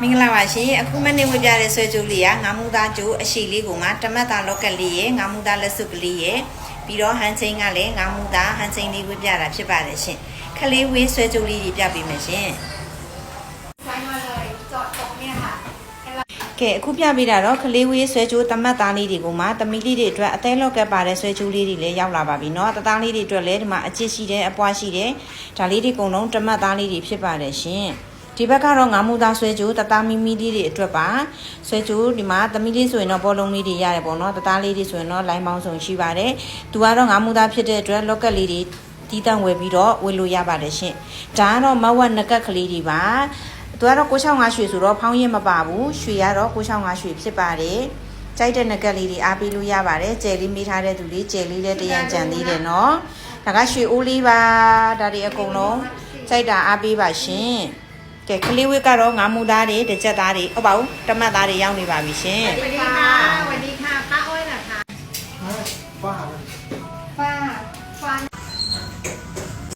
မင်္ဂလာပါရှင်အခုမနေ့ဝပြတဲ့ဆွဲကြိုးလေးကငါးမူသားကြိုးအရှိလေးကိုငါတမတ်သားလော့ကက်လေးရဲ့ငါးမူသားလက်စုပ်ကလေးရဲ့ပြီးတော့ဟန်ချင်းကလည်းငါးမူသားဟန်ချင်းလေးဝပြတာဖြစ်ပါတယ်ရှင်ခလေးဝေးဆွဲကြိုးလေးကြီးပြပေးမယ်ရှင် ใช้มาเลยเจาะตรงเนี่ยค่ะ ကဲအခုပြပေးတာတော့ခလေးဝေးဆွဲကြိုးတမတ်သားလေးတွေကိုမှတမီလေးတွေအတွက်အသေးလော့ကက်ပါတဲ့ဆွဲကြိုးလေးတွေလည်းရောက်လာပါပြီเนาะတသားလေးတွေအတွက်လည်းဒီမှာအချစ်ရှိတယ်အပွားရှိတယ်ဒါလေးတွေအကုန်လုံးတမတ်သားလေးတွေဖြစ်ပါတယ်ရှင် ဒီဘက်ကတော့ငါးမူသားဆွဲကြိုးတသားမီမီလေးတွေအတွက်ပါဆွဲကြိုးဒီမှာသမီးလေးဆိုရင်တော့ဘောလုံးလေးတွေရတယ်ပေါ့နော်တသားလေးတွေဆိုရင်တော့လိုင်းပေါင်းစုံရှိပါတယ်သူကတော့ငါးမူသားဖြစ်တဲ့အတွက်လော့ကက်လေးတွေတီးတန့်ဝယ်ပြီးတော့ဝယ်လို့ရပါတယ်ရှင်ဒါကတော့မဝက်နကက်ကလေးတွေပါသူကတော့665ရွှေဆိုတော့ဖောင်းရင်မပါဘူးရွှေကတော့665ရွှေဖြစ်ပါတယ်ကြိုက်တဲ့နကက်လေးတွေအားပေးလို့ရပါတယ်ကြယ်လေးမိထားတဲ့သူလေးကြယ်လေးလည်းတရံကြံသေးတယ်နော်ဒါကရွှေအိုးလေးပါဒါတွေအကုန်လုံးကြိုက်တာအားပေးပါရှင် ကဲကလေးဝက်ကတော့ငါမူသားတွေတကြက်သားတွေဟုတ်ပါဘူးတမတ်သားတွေရောက်နေပါပြီရှင်สวัสดีค่ะสวัสดีค่ะป้าอ้อยเหรอคะ ป้า